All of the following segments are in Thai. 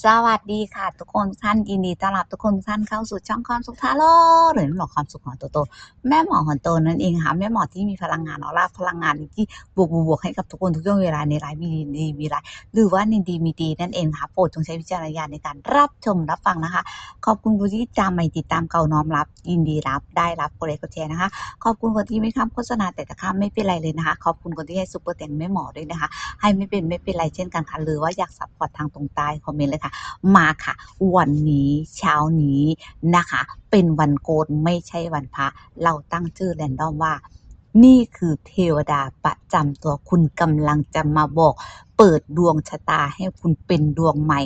สวัสดีค่ะ ทุกคนท่านยินดีต้อนรับทุกคนท่านเข้าสู่ช่องความสุขทาโลหรือแม่หมอความสุขของโตโต แม่หมอของโตนั่นเองค่ะ แม่หมอที่มีพลังงานออร่าพลังงานที่บวกบวกๆให้กับทุกคนทุกช่วงเวลาในไลฟ์มีดีมีไลฟ์หรือว่าในดีมีดีนั่นเองค่ะโปรดจงใช้วิจารณญาณในการรับชมรับฟังนะคะ ขอบคุณผู้ที่จำไม่ติดตามเก่าน้อมรับ ยินดีรับได้รับกดไลค์กดแชร์นะคะ ขอบคุณคนที่ไม่ค้ำโฆษณาแต่จะค้ำไม่เป็นไรเลยนะคะ ขอบคุณคนที่ให้ซุปเปอร์แตงแม่หมอด้วยนะคะ ให้ไม่เป็นไม่เป็นไรเช่นกันค่ะหรือว่าอยากซัพพอร์ตทางตรงใต้คอมเมนต์เลยคะ มาค่ะ วันนี้เช้านี้นะคะ เป็นวันโกนไม่ใช่วันพระ เราตั้งชื่อแรนดอมว่า นี่คือเทวดาประจำตัวคุณกำลังจะมาบอก เปิดดวงชะตาให้คุณเป็นดวงใหม่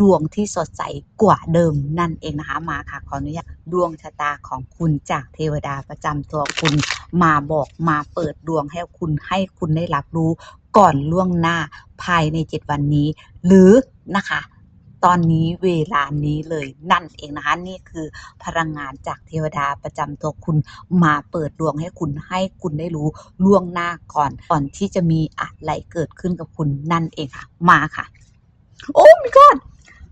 ดวงที่สดใสกว่าเดิมนั่นเองนะคะมาค่ะขออนุญาตดวงชะตาของคุณจากเทวดาประจำตัวคุณมาบอกมาเปิดดวงให้คุณให้คุณได้รับรู้ก่อนล่วงหน้าภายใน 7 วันนี้ หรือนะคะ ตอนนี้เวลานี้เลยนั่นเองนะคะ นี่คือพลังงานจากเทวดาประจำตัวคุณมาเปิดดวงให้คุณให้คุณได้รู้ล่วงหน้าก่อน ก่อนที่จะมีอะไรเกิดขึ้นกับคุณนั่นเองค่ะ มาค่ะ โอ้ my god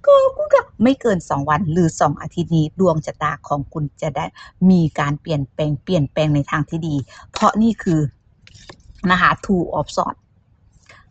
ก็คุณก็ไม่เกิน 2 วันหรือ 2 อาทิตย์นี้ดวงชะตาของคุณจะได้มีการเปลี่ยนแปลงเปลี่ยนแปลงในทางที่ดี เพราะนี่คือนะคะ two of swords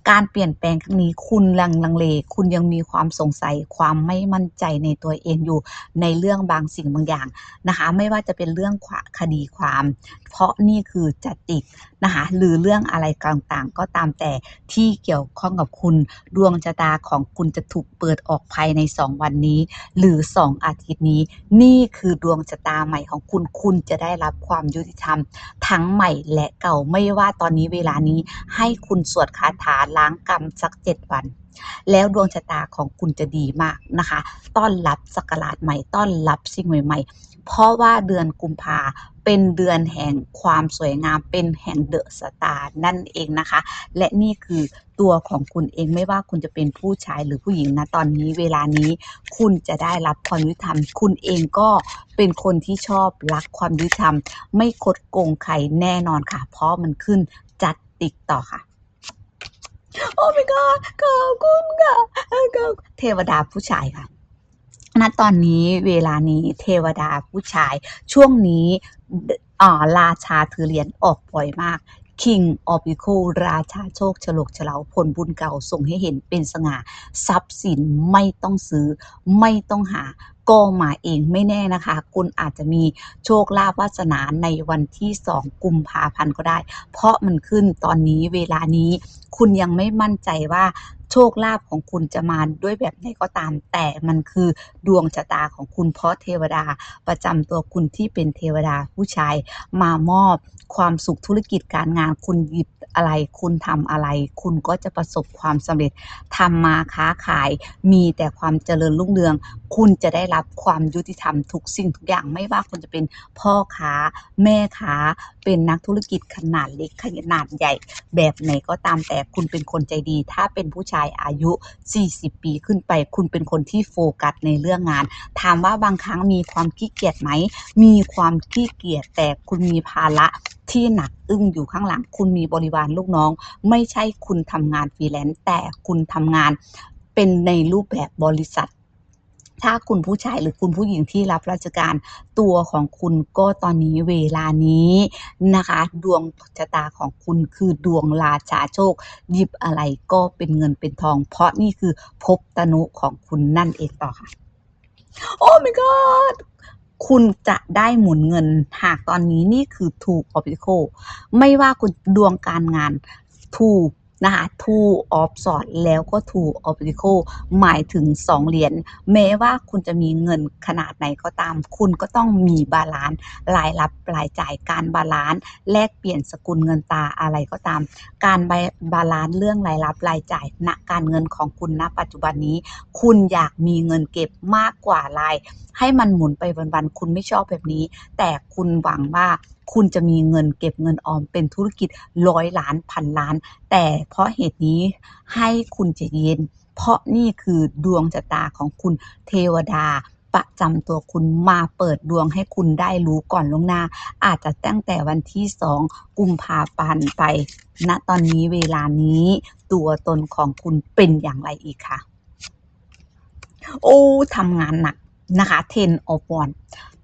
การเปลี่ยนแปลงครั้งนี้คุณลังลังเล คุณยังมีความสงสัยความไม่มั่นใจในตัวเองอยู่ในเรื่องบางสิ่งบางอย่างนะคะ ไม่ว่าจะเป็นเรื่องขวาคดีความ เพราะนี่คือจติก นะคะหรือเรื่องอะไรต่างๆ ก็ตามแต่ที่เกี่ยวข้องกับคุณดวงชะตาของคุณจะถูกเปิดออกภายใน 2 วันนี้ หรือ 2 อาทิตย์นี้ นี่คือดวงชะตาใหม่ของคุณคุณจะได้รับความยุติธรรม ทั้งใหม่และเก่าไม่ว่าตอนนี้เวลานี้ให้คุณสวดคาถาล้างกรรมสักเจ็ดวันแล้วดวงชะตาของคุณจะดีมากนะคะ ต้อนรับสกราชใหม่ ต้อนรับสิ่งใหม่ ๆ เพราะว่าเดือนกุมภา เป็นเดือนแห่งความสวยงามเป็นแห่งเดอะสตาร์นั่นเองนะคะ และนี่คือตัวของคุณเองไม่ว่าคุณจะเป็นผู้ชายหรือผู้หญิงนะตอนนี้เวลานี้คุณจะได้รับความยุติธรรม คุณเองก็เป็นคนที่ชอบรักความยุติธรรม ไม่คดโกงใครแน่นอนค่ะ เพราะมันขึ้นจัดติ๊กต่อค่ะโอ้ my god ขอบคุณค่ะเทวดาผู้ชายค่ะ ณตอนนี้เวลานี้เทวดาผู้ชาย ช่วงนี้อ่าราชาถือเหรียญออกบ่อยมาก King of p e c o ราชาโชคฉลกฉลาผลบุญเก่าส่งให้เห็นเป็นสง่า ทรัพย์สินไม่ต้องซื้อไม่ต้องหาก็มาเองไม่แน่นะคะ คุณอาจจะมีโชคลาภวาสนาในวันที่ 2 กุมภาพันธ์ก็ได้ เพราะมันขึ้นตอนนี้เวลานี้ คุณยังไม่มั่นใจว่าโชคลาภของคุณจะมาด้วยแบบไหนก็ตาม แต่มันคือดวงชะตาของคุณเพราะเทวดา ประจำตัวคุณที่เป็นเทวดาผู้ชาย มามอบความสุขธุรกิจการงานคุณหยิบอะไร คุณทำอะไร คุณก็จะประสบความสำเร็จทำมาค้าขาย มีแต่ความเจริญรุ่งเรือง คุณจะได้รับความยุติธรรมทุกสิ่งทุกอย่างไม่ว่าคุณจะเป็นพ่อค้าแม่ค้าเป็นนักธุรกิจขนาดเล็กขนาดใหญ่ แบบไหนก็ตามแต่คุณเป็นคนใจดี ถ้าเป็นผู้ชายอายุ 40 ปีขึ้นไป คุณเป็นคนที่โฟกัสในเรื่องงาน ถามว่าบางครั้งมีความขี้เกียจไหม มีความขี้เกียจแต่คุณมีภาระที่หนักอึ้งอยู่ข้างหลัง คุณมีบริวารลูกน้อง ไม่ใช่คุณทำงานฟรีแลนซ์แต่คุณทำงานเป็นในรูปแบบบริษัท ถ้าคุณผู้ชายหรือคุณผู้หญิงที่รับราชการตัวของคุณก็ตอนนี้เวลานี้นะคะ ดวงชะตาของคุณคือดวงราชาโชค หยิบอะไรก็เป็นเงินเป็นทอง เพราะนี่คือภพตนุของคุณนั่นเองต่อค่ะ โอ้ my god คุณจะได้หมุนเงินหากตอนนี้นี่คือถูก of p e c o ไม่ว่าคุณดวงการงานถูก นะคะ two of sword แล้วก็ two of p e c o หมายถึง 2 เหรียญแม้ว่าคุณจะมีเงินขนาดไหนก็ตาม คุณก็ต้องมีบาลานซ์รายรับรายจ่ายการบาลานซ์แลกเปลี่ยนสกุลเงินตาอะไรก็ตาม การบาลานซ์เรื่องรายรับรายจ่ายณการเงินของคุณณปัจจุบันนี้ คุณอยากมีเงินเก็บมากกว่าราย ให้มันหมุนไปวันๆคุณไม่ชอบแบบนี้ แต่คุณหวังว่า คุณจะมีเงินเก็บเงินออมเป็นธุรกิจร้อยล้านพันล้าน แต่เพราะเหตุนี้ให้คุณใจเย็น เพราะนี่คือดวงชะตาของคุณเทวดาประจำตัวคุณมาเปิดดวงให้คุณได้รู้ก่อนล่วงหน้า อาจจะตั้งแต่วันที่สองกุมภาพันธ์ไปณตอนนี้เวลานี้ตัวตนของคุณเป็นอย่างไรอีกคะโอ้ทำงานหนักนะคะเทนออฟอน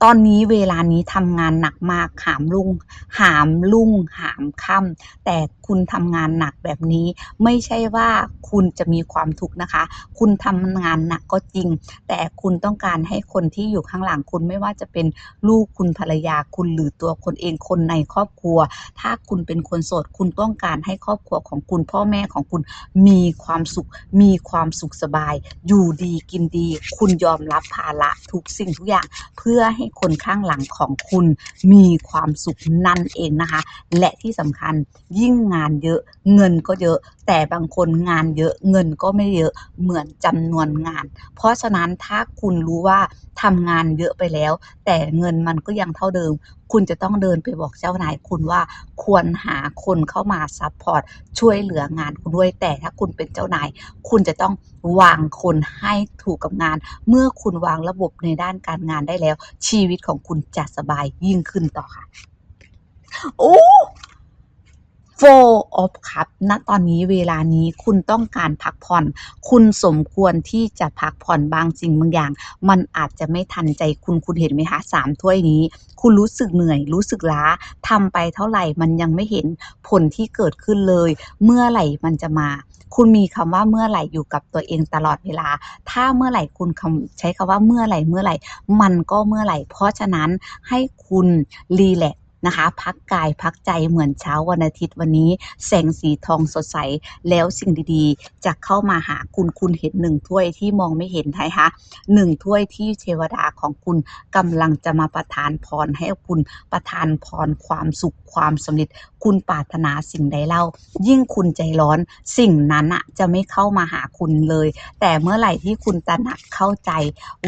ตอนนี้เวลานี้ทำงานหนักมากหามลุ่ง หามลุ่ง หามค่ำแต่คุณทำงานหนักแบบนี้ ไม่ใช่ว่าคุณจะมีความทุกข์นะคะ คุณทำงานหนักก็จริง แต่คุณต้องการให้คนที่อยู่ข้างหลังคุณไม่ว่าจะเป็นลูกคุณภรรยาคุณหรือตัวคนเองคนในครอบครัว ถ้าคุณเป็นคนโสด คุณต้องการให้ครอบครัวของคุณพ่อแม่ของคุณมีความสุข มีความสุขสบาย อยู่ดีกินดี คุณยอมรับภาระทุกสิ่งทุกอย่างเพื่อื่อให้คนข้างหลังของคุณมีความสุขนั่นเองนะคะ และที่สำคัญยิ่งงานเยอะเงินก็เยอะ แต่บางคนงานเยอะเงินก็ไม่เยอะเหมือนจำนวนงาน เพราะฉะนั้นถ้าคุณรู้ว่าทำงานเยอะไปแล้ว แต่เงินมันก็ยังเท่าเดิม คุณจะต้องเดินไปบอกเจ้านายคุณว่าควรหาคนเข้ามาซัพพอร์ตช่วยเหลืองานคุณด้วยแต่ถ้าคุณเป็นเจ้านายคุณจะต้องวางคนให้ถูกกับงาน เมื่อคุณวางระบบในด้านการงานได้แล้ว ชีวิตของคุณจะสบายยิ่งขึ้นต่อค่ะ โอ้ Four of Cup ณตอนนี้เวลานี้คุณต้องการพักผ่อน คุณสมควรที่จะพักผ่อนบางสิ่งบางอย่าง มันอาจจะไม่ทันใจคุณคุณเห็นไหมคะสามถ้วยนี้ คุณรู้สึกเหนื่อย รู้สึกล้าทำไปเท่าไหร่มันยังไม่เห็นผลที่เกิดขึ้นเลย เมื่อไหร่มันจะมา คุณมีคำว่าเมื่อไหร่อยู่กับตัวเองตลอดเวลา ถ้าเมื่อไหร่คุณคำใช้คำว่าเมื่อไหร่เมื่อไหร่ มันก็เมื่อไหร่ เพราะฉะนั้นให้คุณรีแลก นะคะ พักกายพักใจเหมือนเช้าวันอาทิตย์วันนี้ แสงสีทองสดใสแล้วสิ่งดีๆ จะเข้ามาหาคุณคุณเห็นหนึ่งถ้วยที่มองไม่เห็นไหมคะหนึ่งถ้วยที่เทวดาของคุณกำลังจะมาประทานพรให้คุณประทานพรความสุขความสำเร็จคุณปรารถนาสิ่งใดเล่า ยิ่งคุณใจร้อนสิ่งนั้นอะจะไม่เข้ามาหาคุณเลย แต่เมื่อไหร่ที่คุณตระหนักเข้าใจ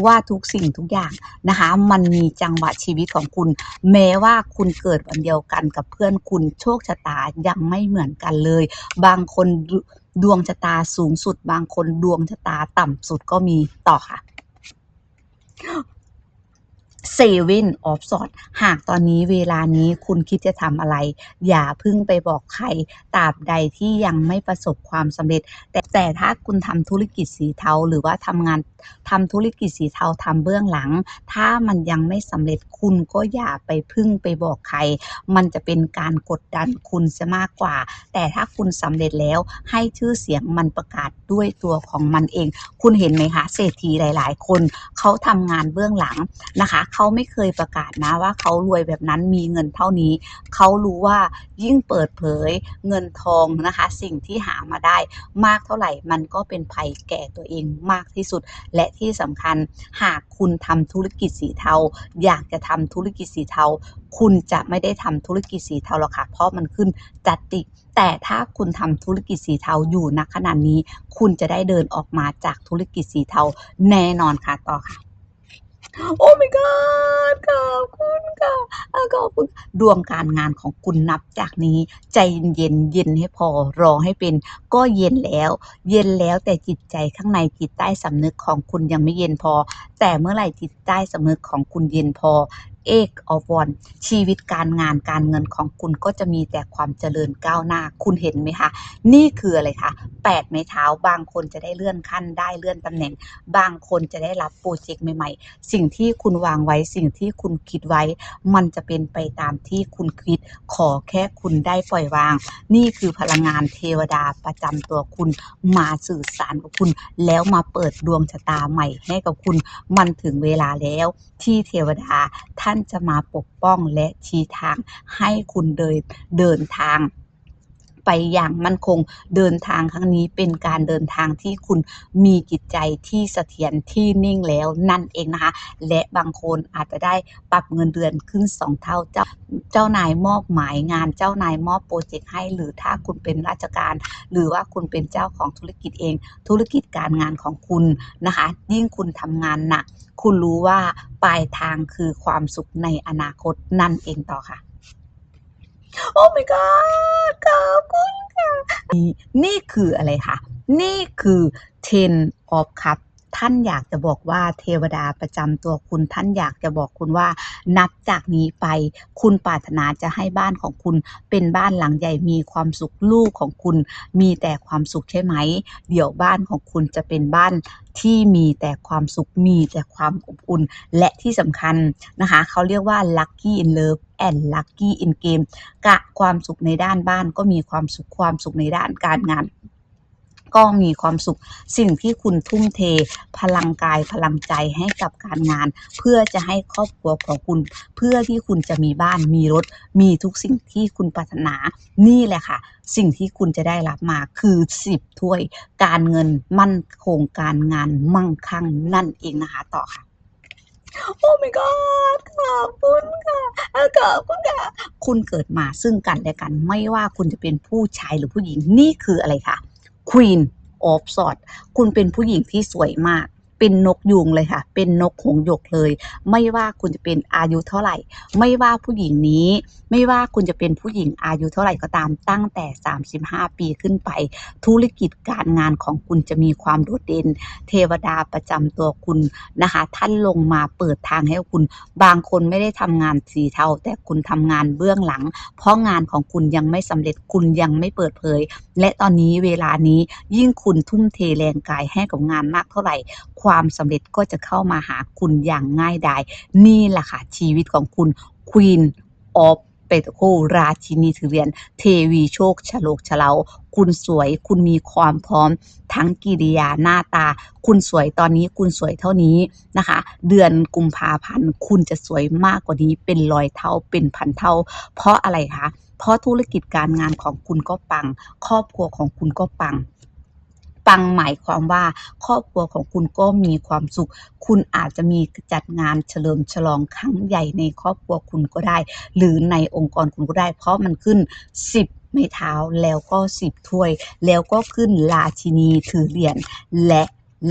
ว่าทุกสิ่งทุกอย่างนะคะ มันมีจังหวะชีวิตของคุณ แม้ว่าคุณเกิดวันเดียวกันกับเพื่อนคุณโชคชะตายังไม่เหมือนกันเลย บางคนดดวงชะตาสูงสุด บางคนดวงชะตาต่ำสุดก็มีต่อค่ะ เซเว่นออฟสอดหากตอนนี้เวลานี้คุณคิดจะทำอะไร อย่าพึ่งไปบอกใครตราบใดที่ยังไม่ประสบความสำเร็จ แต่แต่ถ้าคุณทำธุรกิจสีเทาหรือว่าทำงานทำธุรกิจสีเทาทำเบื้องหลัง ถ้ามันยังไม่สำเร็จคุณก็อย่าไปพึ่งไปบอกใคร มันจะเป็นการกดดันคุณซะมากกว่า แต่ถ้าคุณสำเร็จแล้วให้ชื่อเสียงมันประกาศด้วยตัวของมันเอง คุณเห็นไหมคะเศรษฐีหลาย ๆ คนเขาทำงานเบื้องหลังนะคะเขาไม่เคยประกาศนะว่าเขารวยแบบนั้นมีเงินเท่านี้ เขารู้ว่ายิ่งเปิดเผยเงินทองนะคะ สิ่งที่หามาได้มากเท่าไหร่มันก็เป็นภัยแก่ตัวเองมากที่สุด และที่สำคัญหากคุณทำธุรกิจสีเทา อยากจะทำธุรกิจสีเทา คุณจะไม่ได้ทำธุรกิจสีเทาหรอกค่ะเพราะมันขึ้นจัดติแต่ถ้าคุณทำธุรกิจสีเทาอยู่ณขณะนี้ คุณจะได้เดินออกมาจากธุรกิจสีเทาแน่นอนค่ะต่อค่ะ โอ้ my god ขอบคุณค่ะขอบคุณดวงการงานของคุณนับจากนี้ ใจเย็นเย็นให้พอรอให้เป็น ก็เย็นแล้ว เย็นแล้วแต่จิตใจข้างในจิตใต้สำนึกของคุณยังไม่เย็นพอ แต่เมื่อไหร่จิตใต้สำนึกของคุณเย็นพอ เอกอวอนชีวิตการงานการเงินของคุณก็จะมีแต่ความเจริญก้าวหน้า คุณเห็นไหมคะ นี่คืออะไรคะแปดไม้เท้าบางคนจะได้เลื่อนขั้นได้เลื่อนตำแหน่ง บางคนจะได้รับโปรเจกต์ใหม่ ๆ สิ่งที่คุณวางไว้สิ่งที่คุณคิดไว้ มันจะเป็นไปตามที่คุณคิด ขอแค่คุณได้ปล่อยวาง นี่คือพลังงานเทวดาประจำตัวคุณมาสื่อสารกับคุณ แล้วมาเปิดดวงชะตาใหม่ให้กับคุณ มันถึงเวลาแล้วที่เทวดาท่านานจะมาปกป้องและชี้ทางให้คุณเดินเดินทาง ไปอย่างมั่นคงเดินทางครั้งนี้เป็นการเดินทางที่คุณมีจิตใจที่เสถียรที่นิ่งแล้วนั่นเองนะคะ และบางคนอาจจะได้ปรับเงินเดือนขึ้น 2 เท่าเจ้าเจ้านายมอบหมายงานเจ้านายมอบโปรเจกต์ให้ หรือถ้าคุณเป็นราชการ หรือว่าคุณเป็นเจ้าของธุรกิจเอง ธุรกิจการงานของคุณนะคะ ยิ่งคุณทำงานหนัก คุณรู้ว่าปลายทางคือความสุขในอนาคตนั่นเองต่อค่ะ โอ้ my god ขอบคุณค่ะนี่นี่คืออะไรคะนี่คือ ten of cup ท่านอยากจะบอกว่าเทวดาประจำตัวคุณท่านอยากจะบอกคุณว่า นับจากนี้ไป คุณปรารถนาจะให้บ้านของคุณ เป็นบ้านหลังใหญ่มีความสุขลูกของคุณ มีแต่ความสุขใช่ไหม เดี๋ยวบ้านของคุณจะเป็นบ้าน ที่มีแต่ความสุขมีแต่ความอบอุ่น และที่สำคัญนะคะ เขาเรียกว่า lucky in love and lucky in game กะความสุขในด้านบ้านก็มีความสุขความสุขในด้านการงาน ก็มีความสุข สิ่งที่คุณทุ่มเท พลังกายพลังใจให้กับการงาน เพื่อจะให้ครอบครัวของคุณ เพื่อที่คุณจะมีบ้านมีรถ มีทุกสิ่งที่คุณปรารถนา นี่แหละค่ะ สิ่งที่คุณจะได้รับมาคือสิบถ้วย การเงินมั่นคงการงานมั่งคั่งนั่นเองนะคะต่อค่ะโอ้ my god ขอบคุณค่ะขอบคุณค่ะ คุณเกิดมาซึ่งกันและกัน ไม่ว่าคุณจะเป็นผู้ชายหรือผู้หญิง นี่คืออะไรคะ Queen of Swords คุณเป็นผู้หญิงที่สวยมาก เป็นนกยูงเลยค่ะ เป็นนกหงหยกเลย ไม่ว่าคุณจะเป็นอายุเท่าไหร่ ไม่ว่าผู้หญิงนี้ ไม่ว่าคุณจะเป็นผู้หญิงอายุเท่าไหร่ก็ตามตั้งแต่ 35 ปีขึ้นไป ธุรกิจการงานของคุณจะมีความโดดเด่น เทวดาประจำตัวคุณนะคะ ท่านลงมาเปิดทางให้คุณ บางคนไม่ได้ทำงานสีเทาแต่คุณทำงานเบื้องหลัง เพราะงานของคุณยังไม่สำเร็จคุณยังไม่เปิดเผย และตอนนี้เวลานี้ยิ่งคุณทุ่มเทแรงกายให้กับงานมากเท่าไหร่ความความสำเร็จก็จะเข้ามาหาคุณอย่างง่ายดาย นี่แหละค่ะชีวิตของคุณ Queen of เปตโคราชินีถือเหรียญเทวีโชคฉลกฉลาคุณสวยคุณมีความพร้อมทั้งกิริยาหน้าตา คุณสวยตอนนี้คุณสวยเท่านี้นะคะ เดือนกุมภาพันธ์คุณจะสวยมากกว่านี้เป็นร้อยเท่าเป็นพันเท่า เพราะอะไรคะเพราะธุรกิจการงานของคุณก็ปัง ครอบครัวของคุณก็ปัง ปังหมายความว่าครอบครัวของคุณก็มีความสุข คุณอาจจะมีจัดงานเฉลิมฉลองครั้งใหญ่ในครอบครัวคุณก็ได้ หรือในองค์กรคุณก็ได้ เพราะมันขึ้น 10ไม้เท้าแล้วก็10ถ้วย แล้วก็ขึ้นราชินีถือเหรียญและ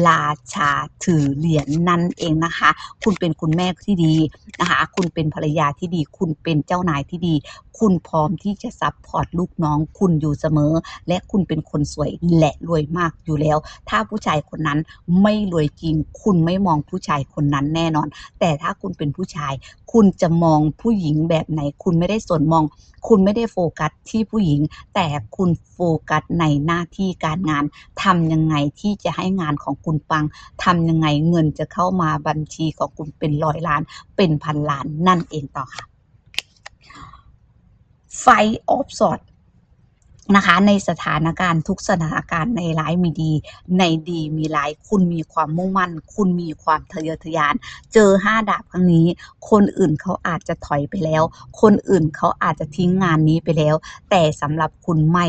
ราชาถือเหรียญนั่นเองนะคะ คุณเป็นคุณแม่ที่ดีนะคะ คุณเป็นภรรยาที่ดี คุณเป็นเจ้านายที่ดี คุณพร้อมที่จะซัพพอร์ตลูกน้อง คุณอยู่เสมอ และคุณเป็นคนสวยและรวยมากอยู่แล้ว ถ้าผู้ชายคนนั้นไม่รวยจริง คุณไม่มองผู้ชายคนนั้นแน่นอน แต่ถ้าคุณเป็นผู้ชาย คุณจะมองผู้หญิงแบบไหน คุณไม่ได้สนมอง คุณไม่ได้โฟกัสที่ผู้หญิง แต่คุณโฟกัสในหน้าที่การงานทำยังไงที่จะให้งานของคุณปังทำยังไงเงินจะเข้ามาบัญชีของคุณเป็นร้อยล้าน เป็นพันล้านนั่นเองต่อค่ะ ไฟออฟสอดนะคะในสถานการณ์ทุกสถานการณ์ในร้ายมีดี ในดีมีร้ายคุณมีความมุ่งมั่น คุณมีความทะเยอทะยาน เจอห้าดาบครั้งนี้ คนอื่นเขาอาจจะถอยไปแล้ว คนอื่นเขาอาจจะทิ้งงานนี้ไปแล้ว แต่สำหรับคุณไม่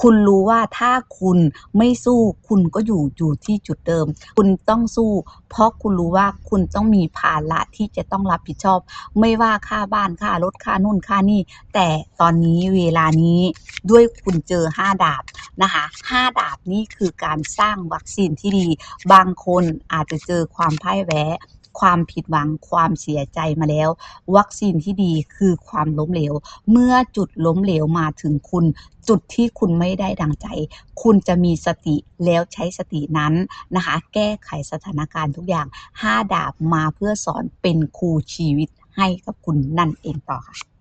คุณรู้ว่าถ้าคุณไม่สู้คุณก็อยู่อยู่ที่จุดเดิม คุณต้องสู้ เพราะคุณรู้ว่าคุณต้องมีภาระที่จะต้องรับผิดชอบ ไม่ว่าค่าบ้านค่ารถค่านู่นค่านี่ แต่ตอนนี้เวลานี้ด้วยคุณเจอห้าดาบนะคะห้าดาบนี่คือการสร้างวัคซีนที่ดี บางคนอาจจะเจอความพ่ายแพ้ ความผิดหวังความเสียใจมาแล้ว วัคซีนที่ดีคือความล้มเหลว เมื่อจุดล้มเหลวมาถึงคุณ จุดที่คุณไม่ได้ดังใจ คุณจะมีสติแล้วใช้สตินั้นนะคะ แก้ไขสถานการณ์ทุกอย่างห้าดาบมาเพื่อสอนเป็นครูชีวิตให้กับคุณนั่นเองต่อค่ะ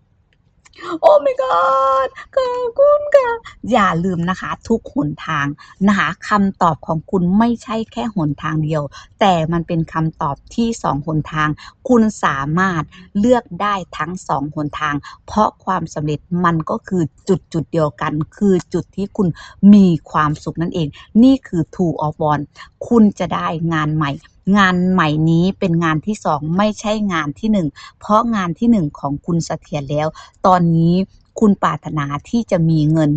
โอ้ my god ขอบคุณค่ะ อย่าลืมนะคะ ทุกหนทางนะคะคำตอบของคุณไม่ใช่แค่หนทางเดียว แต่มันเป็นคำตอบที่สองหนทาง คุณสามารถเลือกได้ทั้งสองหนทาง เพราะความสำเร็จมันก็คือจุดจุดเดียวกัน คือจุดที่คุณมีความสุขนั่นเอง นี่คือ two of one คุณจะได้งานใหม่ งานใหม่นี้เป็นงานที่สองไม่ใช่งานที่หนึ่งเพราะงานที่หนึ่งของคุณเสถียรแล้ว ตอนนี้คุณปรารถนาที่จะมีเงิน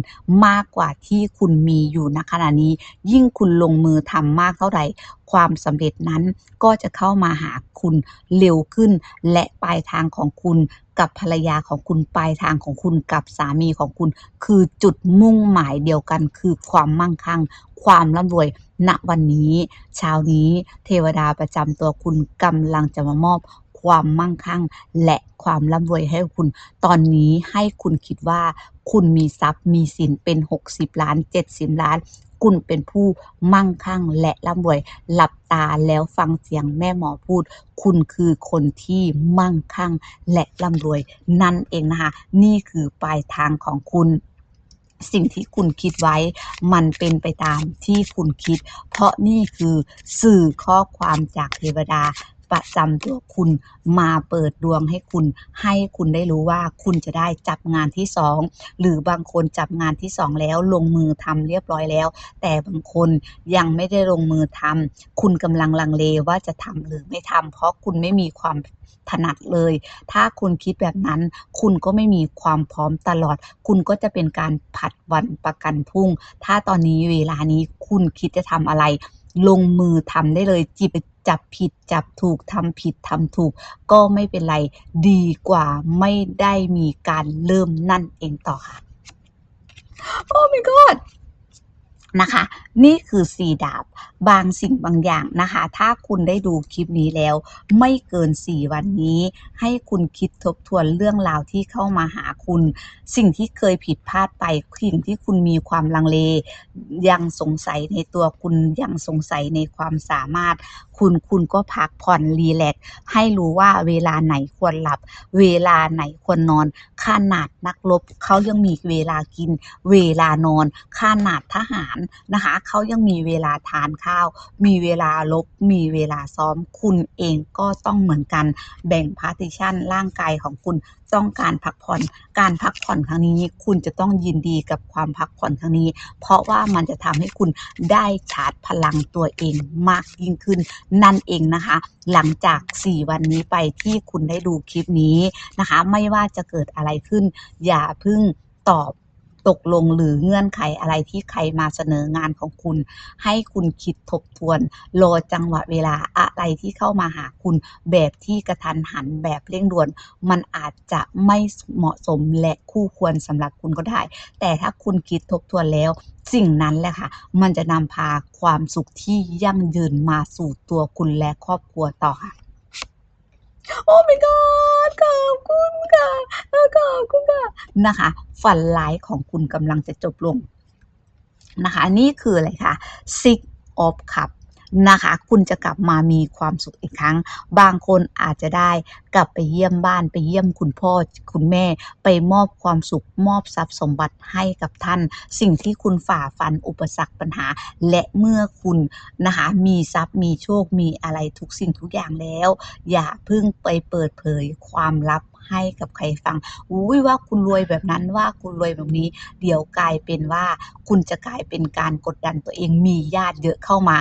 มากกว่าที่คุณมีอยู่ณขณะนี้ ยิ่งคุณลงมือทำมากเท่าไหร่ ความสำเร็จนั้นก็จะเข้ามาหาคุณเร็วขึ้น และปลายทางของคุณกับภรรยาของคุณปลายทางของคุณกับสามีของคุณ คือจุดมุ่งหมายเดียวกัน คือความมั่งคั่ง ความร่ำรวย ณวันนี้เช้านี้เทวดาประจำตัวคุณกำลังจะมามอบความมั่งคั่ง และความร่ำรวยให้คุณ ตอนนี้ให้คุณคิดว่าคุณมีทรัพย์มีสินเป็น 60 ล้าน 70 ล้าน คุณเป็นผู้มั่งคั่งและร่ำรวย หลับตาแล้วฟังเสียงแม่หมอพูด คุณคือคนที่มั่งคั่งและร่ำรวยนั่นเองนะคะ นี่คือปลายทางของคุณ สิ่งที่คุณคิดไว้ มันเป็นไปตามที่คุณคิด เพราะนี่คือสื่อข้อความจากเทวดา ประจำตัวคุณมาเปิดดวงให้คุณ ให้คุณได้รู้ว่าคุณจะได้จับงานที่ 2 หรือบางคนจับงานที่ 2 แล้วลงมือทำเรียบร้อยแล้ว แต่บางคนยังไม่ได้ลงมือทำคุณกำลังลังเลว่าจะทำหรือไม่ทำเพราะคุณไม่มีความถนัดเลย ถ้าคุณคิดแบบนั้น คุณก็ไม่มีความพร้อมตลอด คุณก็จะเป็นการผัดวันประกันพรุ่ง ถ้าตอนนี้เวลานี้คุณคิดจะทำอะไร ลงมือทำได้เลยจิบจับผิดจับถูกทำผิดทำถูก ก็ไม่เป็นไรดีกว่าไม่ได้มีการเริ่มนั่นเองต่อค่ะ โอ้ my god นะคะ นี่คือสีดาบบางสิ่งบางอย่างนะคะ ถ้าคุณได้ดูคลิปนี้แล้ว ไม่เกิน 4 วันนี้ ให้คุณคิดทบทวนเรื่องราวที่เข้ามาหาคุณ สิ่งที่เคยผิดพลาดไปสิ่งที่คุณมีความลังเล ยังสงสัยในตัวคุณยังสงสัยในความสามารถ คุณคุณก็พักผ่อนรีแลกซ์ให้รู้ว่าเวลาไหนควรหลับ เวลาไหนควรนอนขนาดนักรบเขายังมีเวลากิน เวลานอนขนาดทหารนะคะเขายังมีเวลาทานข้าว มีเวลารบมีเวลาซ้อม คุณเองก็ต้องเหมือนกัน แบ่งพาร์ติชันร่างกายของคุณต้องการพักผ่อน การพักผ่อนครั้งนี้ คุณจะต้องยินดีกับความพักผ่อนครั้งนี้ เพราะว่ามันจะทำให้คุณได้ชาร์จพลังตัวเองมากยิ่งขึ้น นั่นเองนะคะ หลังจาก 4 วันนี้ไปที่คุณได้ดูคลิปนี้นะคะ ไม่ว่าจะเกิดอะไรขึ้น อย่าเพึ่งตอบ ตกลงหรือเงื่อนไขอะไรที่ใครมาเสนองานของคุณ ให้คุณคิดทบทวนรอจังหวะเวลาอะไรที่เข้ามาหาคุณแบบที่กระทันหันแบบเร่งด่วน มันอาจจะไม่เหมาะสมและคู่ควรสำหรับคุณก็ได้ แต่ถ้าคุณคิดทบทวนแล้วสิ่งนั้นแหละค่ะ มันจะนำพาความสุขที่ยั่งยืนมาสู่ตัวคุณและครอบครัวต่อค่ะ โอ้ my god ขอบคุณค่ะขอบคุณค่ะนะคะ ฝันร้ายของคุณกำลังจะจบลงนะคะ นี่คืออะไรคะ Six of Cups นะคะ คุณจะกลับมามีความสุขอีกครั้ง บางคนอาจจะได้กลับไปเยี่ยมบ้านไปเยี่ยมคุณพ่อคุณแม่ไปมอบความสุขมอบทรัพย์สมบัติให้กับท่าน สิ่งที่คุณฝ่าฟันอุปสรรคปัญหา และเมื่อคุณนะคะมีทรัพย์มีโชคมีอะไรทุกสิ่งทุกอย่างแล้ว อย่าเพิ่งไปเปิดเผยความลับ ให้กับใครฟังอุ้ยว่าคุณรวยแบบนั้นว่าคุณรวยแบบนี้ เดี๋ยวกลายเป็นว่า คุณจะกลายเป็นการกดดันตัวเองมีญาติเยอะเข้ามา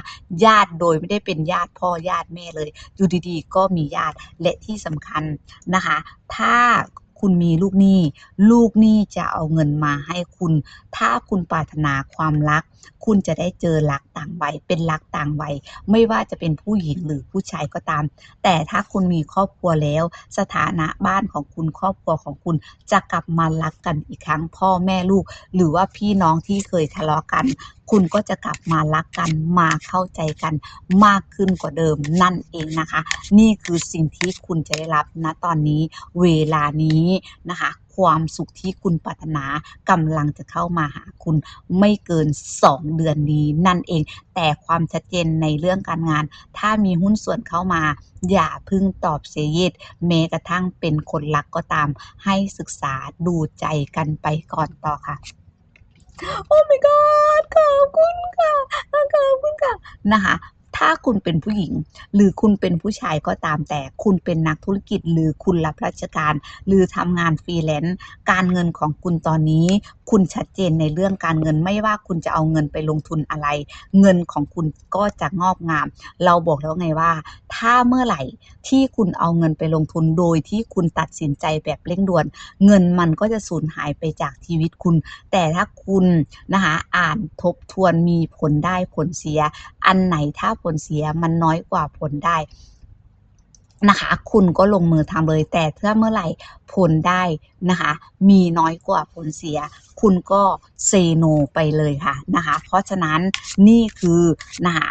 ญาติโดยไม่ได้เป็นญาติพ่อญาติแม่เลย อยู่ดีๆ ก็มีญาติและที่สำคัญนะคะ ถ้า คุณมีลูกหนี้ ลูกหนี้จะเอาเงินมาให้คุณ ถ้าคุณปรารถนาความรัก คุณจะได้เจอรักต่างวัย เป็นรักต่างวัย ไม่ว่าจะเป็นผู้หญิงหรือผู้ชายก็ตาม แต่ถ้าคุณมีครอบครัวแล้ว สถานะบ้านของคุณครอบครัวของคุณจะกลับมารักกันอีกครั้งพ่อแม่ลูก หรือว่าพี่น้องที่เคยทะเลาะกัน คุณก็จะกลับมารักกันมาเข้าใจกันมากขึ้นกว่าเดิมนั่นเองนะคะ นี่คือสิ่งที่คุณจะได้รับณตอนนี้เวลานี้นะคะ ความสุขที่คุณปรารถนากำลังจะเข้ามาหาคุณไม่เกิน 2 เดือนนี้นั่นเอง แต่ความชัดเจนในเรื่องการงาน ถ้ามีหุ้นส่วนเข้ามา อย่าพึ่งตอบเสียเยดแม้กระทั่งเป็นคนรักก็ตาม ให้ศึกษาดูใจกันไปก่อนต่อค่ะ โอ้ my god ขอบคุณค่ะขอบคุณค่ะนะคะ ถ้าคุณเป็นผู้หญิง หรือคุณเป็นผู้ชายก็ตามแต่คุณเป็นนักธุรกิจ หรือคุณรับราชการ หรือทำงานฟรีแลนซ์การเงินของคุณตอนนี้ คุณชัดเจนในเรื่องการเงินไม่ว่าคุณจะเอาเงินไปลงทุนอะไร เงินของคุณก็จะงอกงาม เราบอกแล้วไงว่า ถ้าเมื่อไหร่ที่คุณเอาเงินไปลงทุนโดยที่คุณตัดสินใจแบบเร่งด่วน เงินมันก็จะสูญหายไปจากชีวิตคุณ แต่ถ้าคุณนะคะอ่านทบทวนมีผลได้ผลเสีย อันไหนถ้าผลเสียมันน้อยกว่าผลได้นะคะ คุณก็ลงมือทำเลยแต่ถ้าเมื่อไหร่ผลได้นะคะ มีน้อยกว่าผลเสีย คุณก็เซโนไปเลยค่ะนะคะ เพราะฉะนั้นนี่คือนะคะ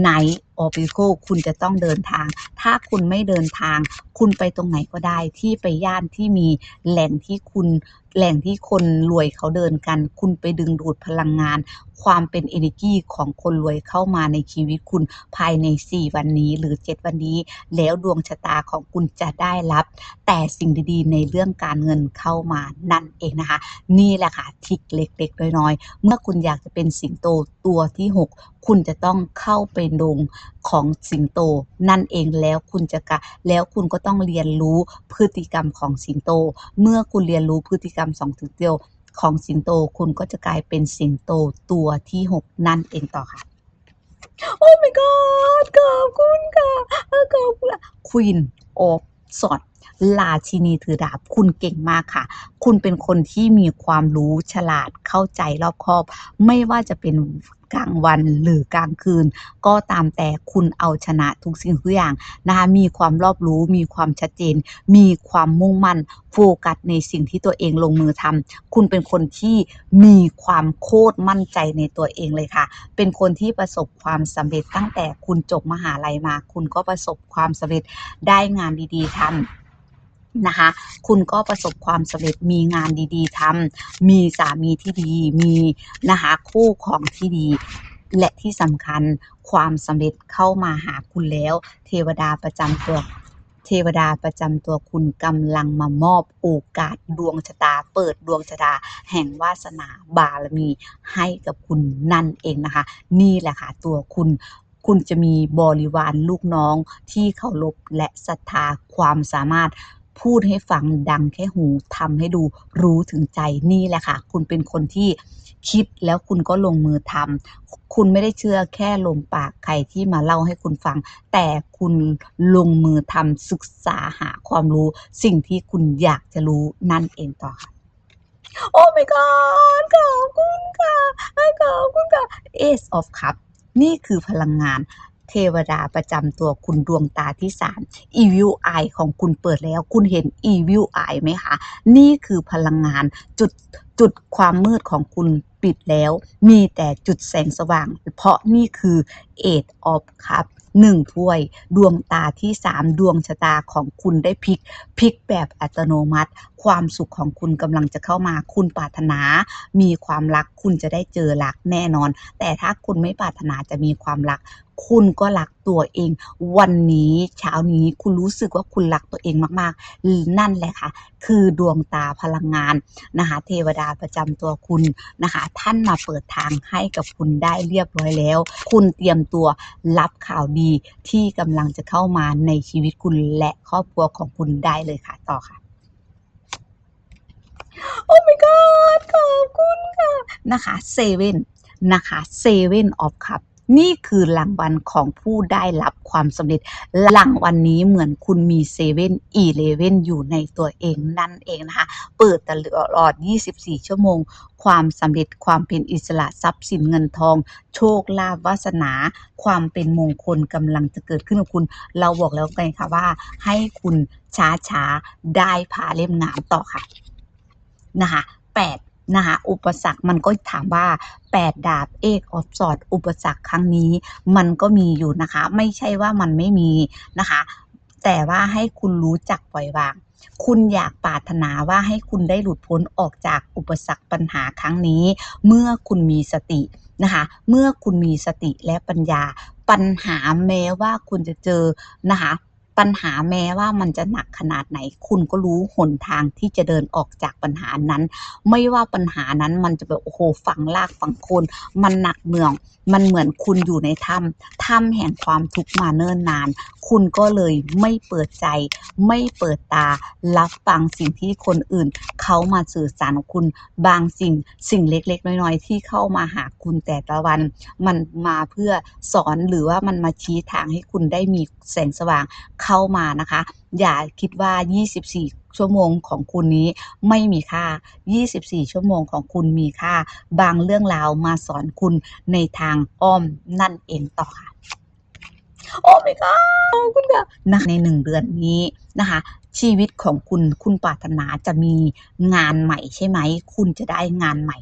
ไหนออปิโคคุณจะต้องเดินทาง ถ้าคุณไม่เดินทาง คุณไปตรงไหนก็ได้ที่ไปย่านที่มีแหล่งที่คุณแหล่งที่คนรวยเขาเดินกัน คุณไปดึงดูดพลังงานความเป็น energy ของคนรวยเข้ามาในชีวิตคุณภายใน 4 วันนี้ หรือ 7 วันนี้ แล้วดวงชะตาของคุณจะได้รับ แต่สิ่งดีๆ ในเรื่องการเงินเข้ามานั่นเองนะคะ นี่แหละค่ะทิกเล็กๆ น้อยๆ เมื่อคุณอยากจะเป็นสิงโตตัวที่ 6 คุณจะต้องเข้าไปดงของสิงโตนั่นเองแล้วคุณจะกะแล้วคุณก็ต้องเรียนรู้พฤติกรรมของสิงโต เมื่อคุณเรียนรู้พฤติกรรมสองสิงโต ของสิงโตคุณก็จะกลายเป็นสิงโตตัวที่ 6 นั่นเองต่อค่ะ โอ้ my god ขอบคุณค่ะขอบคุณ Queen of Swords ราชินีถือดาบคุณเก่งมากค่ะ คุณเป็นคนที่มีความรู้ฉลาดเข้าใจรอบคอบ ไม่ว่าจะเป็น กลางวันหรือกลางคืน ก็ตามแต่คุณเอาชนะทุกสิ่งทุกอย่างนะคะมีความรอบรู้ มีความชัดเจน มีความมุ่งมั่นโฟกัสในสิ่งที่ตัวเองลงมือทำคุณเป็นคนที่มีความโคตรมั่นใจในตัวเองเลยค่ะ เป็นคนที่ประสบความสำเร็จตั้งแต่คุณจบมหาลัยมา คุณก็ประสบความสำเร็จได้งานดีๆทำ นะคะ คุณก็ประสบความสำเร็จมีงานดีๆทำมีสามีที่ดีมีนะคะคู่ครองที่ดี และที่สำคัญความสำเร็จเข้ามาหาคุณแล้ว เทวดาประจำตัวเทวดาประจำตัวคุณกำลังมามอบโอกาสดวงชะตา เปิดดวงชะตา แห่งวาสนาบารมีให้กับคุณนั่นเองนะคะ นี่แหละค่ะตัวคุณคุณจะมีบริวารลูกน้องที่เคารพและศรัทธาความสามารถ พูดให้ฟังดังแค่หูทำให้ดูรู้ถึงใจนี่แหละค่ะ คุณเป็นคนที่คิดแล้วคุณก็ลงมือทำคุณไม่ได้เชื่อแค่ลมปากใครที่มาเล่าให้คุณฟัง แต่คุณลงมือทำศึกษาหาความรู้ สิ่งที่คุณอยากจะรู้นั่นเองต่อค่ะโอ้ my god ขอบคุณค่ะขอบคุณค่ะ Ace of Cup นี่คือพลังงาน เทวดาประจำตัวคุณดวงตาที่ 3 Evil Eye ของคุณเปิดแล้ว คุณเห็น Evil Eye ไหมคะ นี่คือพลังงานจุดจุดความมืดของคุณปิดแล้ว มีแต่จุดแสงสว่าง เพราะนี่คือ Eight of Cup หนึ่งถ้วย ดวงตาที่3ดวงชะตาของคุณได้พลิกพลิกแบบอัตโนมัติ ความสุขของคุณกำลังจะเข้ามาคุณปรารถนา มีความรักคุณจะได้เจอรักแน่นอน แต่ถ้าคุณไม่ปรารถนาจะมีความรัก คุณก็รักตัวเอง วันนี้เช้านี้คุณรู้สึกว่าคุณรักตัวเองมากๆ นั่นแหละค่ะ คือดวงตาพลังงานนะคะ เทวดาประจำตัวคุณนะคะ ท่านมาเปิดทางให้กับคุณได้เรียบร้อยแล้ว คุณเตรียมตัวรับข่าวดีที่กำลังจะเข้ามาในชีวิตคุณและครอบครัวของคุณได้เลยค่ะ ต่อค่ะโอ้ my god ขอบคุณค่ะ นะคะเซเว่นนะคะเซเว่นออฟคัพ นี่คือรางวัลของผู้ได้รับความสำเร็จรางวัลนนี้เหมือนคุณมีเซเว่นอีเลเว่นอยู่ในตัวเองนั่นเองนะคะ เปิดตลอด 24 ชั่วโมง ความสำเร็จความเป็นอิสระทรัพย์สินเงินทอง โชคลาภวาสนา ความเป็นมงคลกำลังจะเกิดขึ้นกับคุณ เราบอกแล้วไงคะว่า ให้คุณช้าช้าๆได้พาเล่มงามต่อค่ะนะคะแปด นะคะอุปสรรคมันก็ถามว่าแปดดาบเอกออฟสอดอุปสรรคครั้งนี้ มันก็มีอยู่นะคะ ไม่ใช่ว่ามันไม่มีนะคะ แต่ว่าให้คุณรู้จักปล่อยวาง คุณอยากปรารถนาว่าให้คุณได้หลุดพ้นออกจากอุปสรรคปัญหาครั้งนี้ เมื่อคุณมีสตินะคะ เมื่อคุณมีสติและปัญญา ปัญหาแม้ว่าคุณจะเจอนะคะ ปัญหาแม้ว่ามันจะหนักขนาดไหน คุณก็รู้หนทางที่จะเดินออกจากปัญหานั้น ไม่ว่าปัญหานั้นมันจะแบบโอ้โหฝังลากฝังโคน มันหนักเมือง มันเหมือนคุณอยู่ในถ้ำถ้ำแห่งความทุกข์มาเนิ่นนาน คุณก็เลยไม่เปิดใจ ไม่เปิดตา รับฟังสิ่งที่คนอื่น เขามาสื่อสารกับคุณบางสิ่งสิ่งเล็ก ๆ น้อยๆ ที่เข้ามาหาคุณแต่ละวัน มันมาเพื่อสอนหรือว่ามันมาชี้ทางให้คุณได้มีแสงสว่างเข้ามานะคะ อย่าคิดว่า 24ชั่วโมงของคุณนี้ไม่มีค่า 24 ชั่วโมงของคุณมีค่า บางเรื่องราวมาสอนคุณในทางอ้อมนั่นเองต่อค่ะ โอ้ my god ขอบคุณค่ะนะในหนึ่งเดือนนี้นะคะ ชีวิตของคุณ คุณปรารถนาจะมีงานใหม่ใช่ไหม คุณจะได้งานใหม่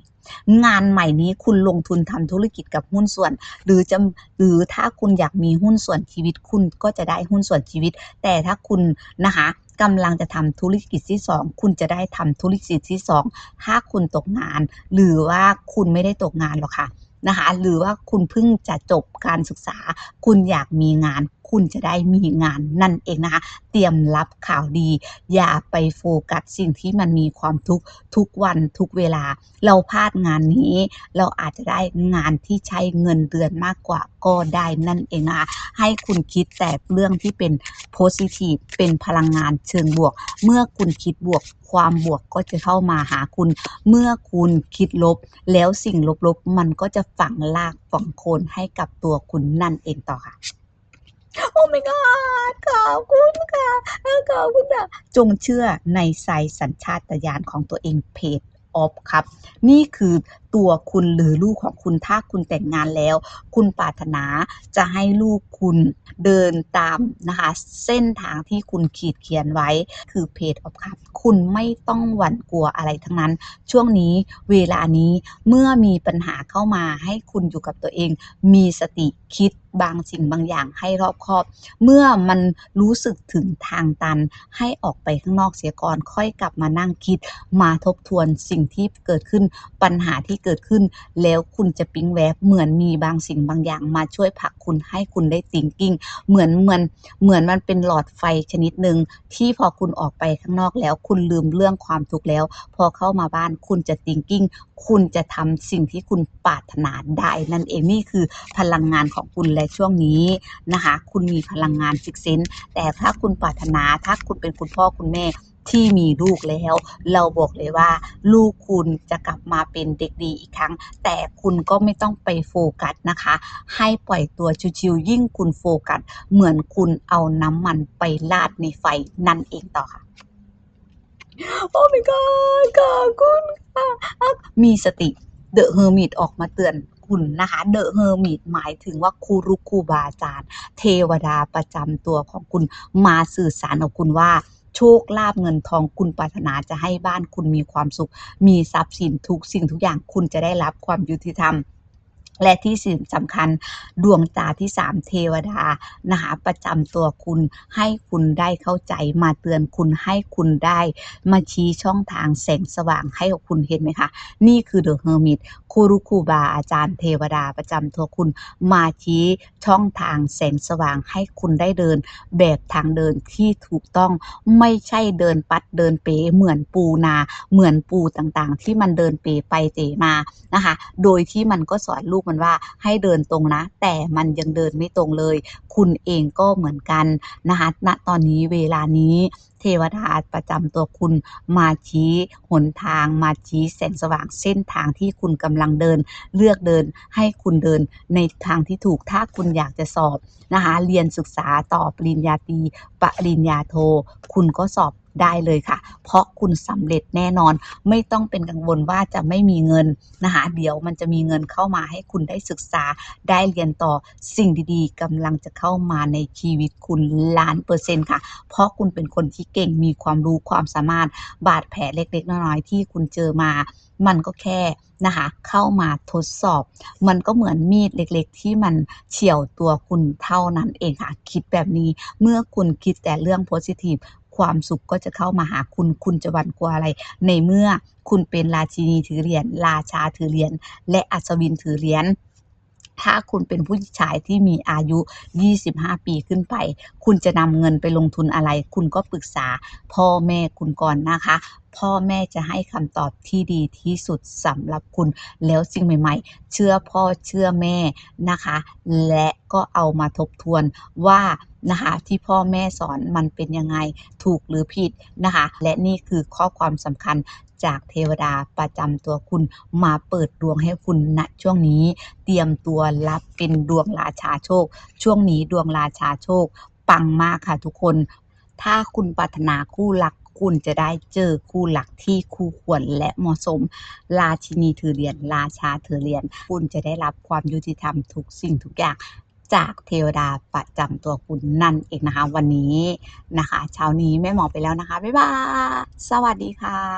งานใหม่นี้คุณลงทุนทำธุรกิจกับหุ้นส่วน หรือจะหรือถ้าคุณอยากมีหุ้นส่วนชีวิต คุณก็จะได้หุ้นส่วนชีวิต แต่ถ้าคุณนะคะกำลังจะทำธุรกิจที่ 2 คุณจะได้ทำธุรกิจที่ 2 ถ้าคุณตกงาน หรือว่าคุณไม่ได้ตกงานหรอกค่ะนะคะหรือว่าคุณเพิ่งจะจบการศึกษา คุณอยากมีงาน คุณจะได้มีงานนั่นเองนะคะ เตรียมรับข่าวดี อย่าไปโฟกัสสิ่งที่มันมีความทุกข์ทุกวันทุกเวลา เราพลาดงานนี้ เราอาจจะได้งานที่ใช้เงินเดือนมากกว่าก็ได้นั่นเองนะคะให้คุณคิดแต่เรื่องที่เป็น positive เป็นพลังงานเชิงบวก เมื่อคุณคิดบวกความบวกก็จะเข้ามาหาคุณ เมื่อคุณคิดลบ แล้วสิ่งลบๆ มันก็จะฝังลากฝังโคนให้กับตัวคุณนั่นเองต่อค่ะ โอ้ my god ขอบคุณค่ะขอบคุณค่ะ จงเชื่อในสายสัญชาตญาณของตัวเองเพจออฟครับ นี่คือ ตัวคุณหรือลูกของคุณถ้าคุณแต่งงานแล้ว คุณปรารถนาจะให้ลูกคุณเดินตามนะคะเส้นทางที่คุณขีดเขียนไว้คือเพจออฟคับคุณไม่ต้องหวั่นกลัวอะไรทั้งนั้น ช่วงนี้เวลานี้เมื่อมีปัญหาเข้ามาให้คุณอยู่กับตัวเอง มีสติคิดบางสิ่งบางอย่างให้รอบคอบ เมื่อมันรู้สึกถึงทางตัน ให้ออกไปข้างนอกเสียก่อน ค่อยกลับมานั่งคิด มาทบทวนสิ่งที่เกิดขึ้นปัญหาที่เกิดขึ้น แล้วคุณจะปิ๊งแวบเหมือนมีบางสิ่งบางอย่างมาช่วยผลักคุณให้คุณได้ thinking เหมือนเหมือนเหมือนมันเป็นหลอดไฟชนิดหนึ่งที่พอคุณออกไปข้างนอกแล้ว คุณลืมเรื่องความทุกข์แล้ว พอเข้ามาบ้านคุณจะ thinking คุณจะทำสิ่งที่คุณปรารถนาได้นั่นเองนี่คือพลังงานของคุณและช่วงนี้นะคะ คุณมีพลังงานซิกเซนแต่ถ้าคุณปรารถนาถ้าคุณเป็นคุณพ่อคุณแม่ ที่มีลูกแล้ว เราบอกเลยว่า ลูกคุณจะกลับมาเป็นเด็กดีอีกครั้ง แต่คุณก็ไม่ต้องไปโฟกัสนะคะ ให้ปล่อยตัวชิวๆยิ่งคุณโฟกัส เหมือนคุณเอาน้ำมันไปราดในไฟนั่นเองต่อค่ะโอ้ my god ขอบคุณค่ะอะมีสติเดอะเฮอร์มิตออกมาเตือนคุณนะคะเดอะเฮอร์มิตหมายถึงว่าครูรุครูบาอาจารย์ เทวดาประจำตัวของคุณมาสื่อสารกับคุณว่า โชคลาภเงินทองคุณปรารถนาจะให้บ้านคุณมีความสุข มีทรัพย์สินทุกสิ่งทุกอย่างคุณจะได้รับความยุติธรรม และที่สิ่งสำคัญดวงตาที่สามเทวดานะคะประจำตัวคุณให้คุณได้เข้าใจมาเตือนคุณให้คุณได้ มาชี้ช่องทางแสงสว่างให้กับคุณเห็นไหมคะ นี่คือเดอะเฮอร์มิตครูรุคูบาอาจารย์เทวดาประจำตัวคุณ มาชี้ช่องทางแสงสว่างให้คุณได้เดิน แบบทางเดินที่ถูกต้องไม่ใช่เดินปัดเดินเป๋เหมือนปูนาเหมือนปูต่างๆ ที่มันเดินเป๋ไปเตะมานะคะ โดยที่มันก็สอนลูกมันว่าให้เดินตรงนะ แต่มันยังเดินไม่ตรงเลย คุณเองก็เหมือนกันนะคะณตอนนี้เวลานี้ เทวดาประจำตัวคุณมาชี้หนทางมาชี้แสงสว่างเส้นทางที่คุณกำลังเดิน เลือกเดินให้คุณเดินในทางที่ถูกถ้าคุณอยากจะสอบนะคะเรียนศึกษาต่อปริญญาตรีปริญญาโท คุณก็สอบได้เลยค่ะ เพราะคุณสำเร็จแน่นอน ไม่ต้องเป็นกังวลว่าจะไม่มีเงินนะคะเดี๋ยวมันจะมีเงินเข้ามาให้คุณได้ศึกษา ได้เรียนต่อสิ่งดีๆกำลังจะเข้ามาในชีวิตคุณล้านเปอร์เซ็นต์ค่ะ เพราะคุณเป็นคนที่เก่งมีความรู้ความสามารถบาดแผลเล็กๆน้อยๆที่คุณเจอมา มันก็แค่นะคะเข้ามาทดสอบ มันก็เหมือนมีดเล็กๆ ที่มันเฉี่ยวตัวคุณเท่านั้นเองค่ะ คิดแบบนี้เมื่อคุณคิดแต่เรื่องโพสิทีฟความสุขก็จะเข้ามาหาคุณ คุณจะหวั่นกลัวอะไร ในเมื่อคุณเป็นราชินีถือเหรียญ ราชาถือเหรียญ และอัศวินถือเหรียญ ถ้าคุณเป็นผู้ชายที่มีอายุ 25 ปีขึ้นไป คุณจะนำเงินไปลงทุนอะไร คุณก็ปรึกษาพ่อแม่คุณก่อนนะคะพ่อแม่จะให้คำตอบที่ดีที่สุดสำหรับคุณ แล้วสิ่งใหม่ๆ เชื่อพ่อเชื่อแม่นะคะ และก็เอามาทบทวนว่านะคะที่พ่อแม่สอนมันเป็นยังไงถูกหรือผิดนะคะ และนี่คือข้อความสำคัญ จากเทวดาประจำตัวคุณมาเปิดดวงให้คุณณช่วงนี้ เตรียมตัวรับเป็นดวงราชาโชค ช่วงนี้ดวงราชาโชค ปังมากค่ะทุกคน ถ้าคุณปรารถนาคู่รักคุณจะได้เจอคู่หลักที่คู่ควรและเหมาะสม ราชินีถือเหรียญราชาถือเหรียญคุณจะได้รับความยุติธรรมทุกสิ่งทุกอย่างจากเทวดาประจำตัวคุณนั่นเองนะคะ วันนี้นะคะ เช้านี้แม่หมอไปแล้วนะคะ บ๊ายบาย สวัสดีค่ะ